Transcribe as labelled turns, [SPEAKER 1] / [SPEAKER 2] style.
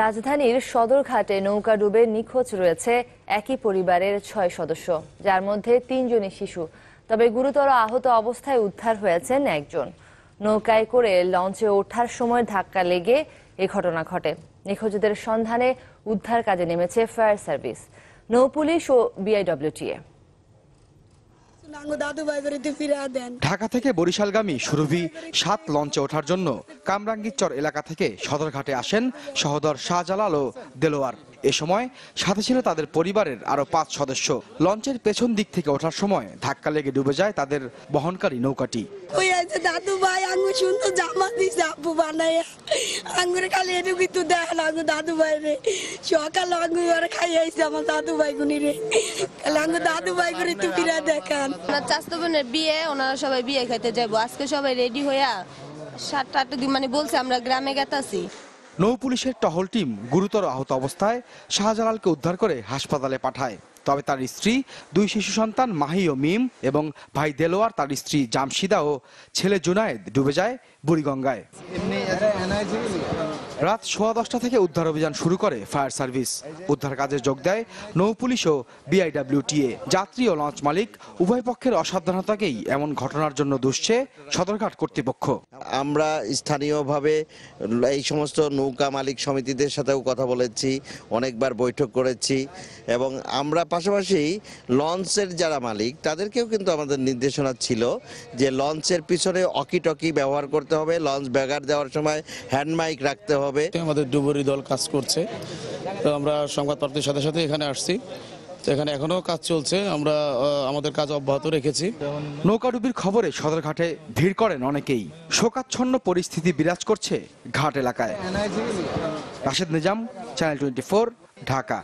[SPEAKER 1] রাজধানীর সদরঘাটে নৌকা ডুবে নিখোঁজ রয়েছে একই পরিবারের ছয় সদস্য। যার মধ্যে তিনজনই শিশু। তবে গুরুতর আহত অবস্থায় উদ্ধার হয়েছেন একজন। নৌকায় করে লঞ্চে ওঠার সময় ধাক্কা লেগে এ ঘটনা ঘটে। নিখোঁজদের সন্ধানে উদ্ধার কাজে নেমেছে ফায়ার সার্ভিস। নৌপুলিশ ও বিআইডব্লিউটিএ
[SPEAKER 2] নাঙ্গো দাদু ভাই করে তুই ফিরে দেন
[SPEAKER 3] ঢাকা থেকে বরিশালগামী সুরভি সাত লঞ্চে ওঠার জন্য কামরাঙ্গীরচর এলাকা থেকে সদরঘাটে আসেন সহদর শাহজালাল ও দেলোয়ার। এ সময় সাথে ছিল তাদের পরিবারের আরও পাঁচ সদস্য। লঞ্চের পেছন দিক থেকে ওঠার সময় ধাক্কা লেগে ডুবে যায় তাদের বহনকারী নৌকাটি।
[SPEAKER 2] দাদু ভাই আঙ্গু সুন্দর জামা দিছে আপু বানায় আঙ্গুরে খালি এটুকু তো দেখেন আঙ্গু দাদু ভাই রে। সকালে আঙ্গু ওরা খাই আইছে আমার দাদু ভাই গুনি রে। খালি আঙ্গু দাদু ভাই করে তুই ফিরে দেখান।
[SPEAKER 4] ওনার চাস্তো বোনের বিয়ে ওনারা সবাই বিয়ে খাইতে যাব আজকে সবাই রেডি হইয়া সাতটা আটটা দিন মানে বলছে আমরা গ্রামে গেতাছি।
[SPEAKER 3] নৌ পুলিশের টহল টিম গুরুতর আহত অবস্থায় শাহজালালকে উদ্ধার করে হাসপাতালে পাঠায়। তবে তার স্ত্রী, দুই শিশু সন্তান, মাহি ও মিম এবং ভাই দেলোয়ার, তার স্ত্রী জামশিদা ও ছেলে জুনায়েদ ডুবে যায় বুড়িগঙ্গায়। রাত সোয়া দশটা থেকে উদ্ধার অভিযান শুরু করে ফায়ার সার্ভিস। উদ্ধার কাজে যোগ দেয় নৌ পুলিশ ও বিআইডব্লিউটিএ যাত্রী ও লঞ্চ মালিক উভয় পক্ষের অসাবধানতাকেই এমন ঘটনার জন্য দুষছে সদরঘাট কর্তৃপক্ষ।
[SPEAKER 5] আমরা স্থানীয়ভাবে এই সমস্ত নৌকা মালিক সমিতিদের সাথেও কথা বলেছি, অনেকবার বৈঠক করেছি এবং আমরা পাশাপাশি লঞ্চের যারা মালিক, তাদেরকেও কিন্তু আমাদের নির্দেশনা ছিল যে লঞ্চের পিছনে অকি টকি ব্যবহার করতে হবে। লঞ্চ ব্যাগার দেওয়ার সময় হ্যান্ড মাইক রাখতে হবে
[SPEAKER 6] আমাদের ডুবুরি দল কাজ করছে। তো আমরা সংবাদপত্রের সাথে সাথে এখানে আসছি। তো এখানে এখনও কাজ চলছে। আমরা আমাদের কাজ অব্যাহত রেখেছি।
[SPEAKER 3] নৌকাডুবির খবরে সদরঘাটে ভিড় করেন অনেকেই। শোকাচ্ছন্ন পরিস্থিতি বিরাজ করছে ঘাট এলাকায়। Rashed Nizam channel twenty Dhaka.